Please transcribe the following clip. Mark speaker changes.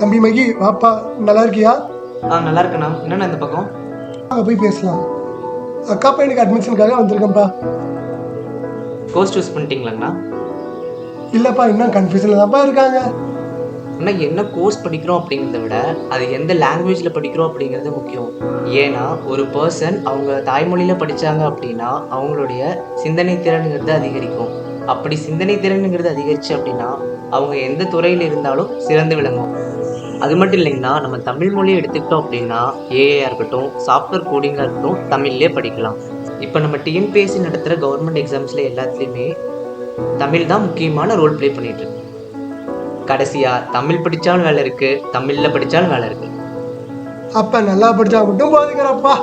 Speaker 1: தம்பி மகி வாப்பா நல்லா இருக்கியா?
Speaker 2: ஆ நல்லா இருக்கேண்ணா என்னண்ணா இந்த பக்கம்?
Speaker 1: அங்கே போய் பேசலாம். அக்கா பையனுக்கு அட்மிஷனுக்காக வந்திருக்கேன்ப்பா.
Speaker 2: கோர்ஸ் சூஸ் பண்ணிட்டீங்களாங்கண்ணா?
Speaker 1: இல்லைப்பா இன்னும் கன்ஃபியூஷனில் தான்ப்பா இருக்காங்க.
Speaker 2: அண்ணா என்ன கோர்ஸ் படிக்கிறோம் அப்படிங்கிறத விட அது எந்த லாங்குவேஜில் படிக்கிறோம் அப்படிங்கிறது முக்கியம். ஏன்னா ஒரு பர்சன் அவங்க தாய்மொழியில் படித்தாங்க அப்படின்னா அவங்களுடைய சிந்தனை திறனுங்கிறது அதிகரிக்கும். அப்படி சிந்தனை திறனுங்கிறது அதிகரிச்சு அப்படின்னா அவங்க எந்த துறையில் இருந்தாலும் சிறந்து விளங்கும். அது மட்டும் இல்லைங்கன்னா நம்ம தமிழ் மொழியை எடுத்துக்கிட்டோம் அப்படின்னா ஏஐயாக இருக்கட்டும் சாஃப்ட்வேர் கோடிங்காக இருக்கட்டும் தமிழ்லேயே படிக்கலாம். இப்போ நம்ம டிஎன்பிஎஸ்சி நடத்துகிற கவர்மெண்ட் எக்ஸாம்ஸில் எல்லாத்துலேயுமே தமிழ் தான் முக்கியமான ரோல் ப்ளே பண்ணிகிட்டு இருக்கு. கடைசியாக தமிழ் படித்தாலும் வேலை இருக்குது தமிழில் படித்தாலும் வேலை இருக்குது
Speaker 1: அப்போ நல்லா படித்தா மட்டும் போதுங்கிறப்பா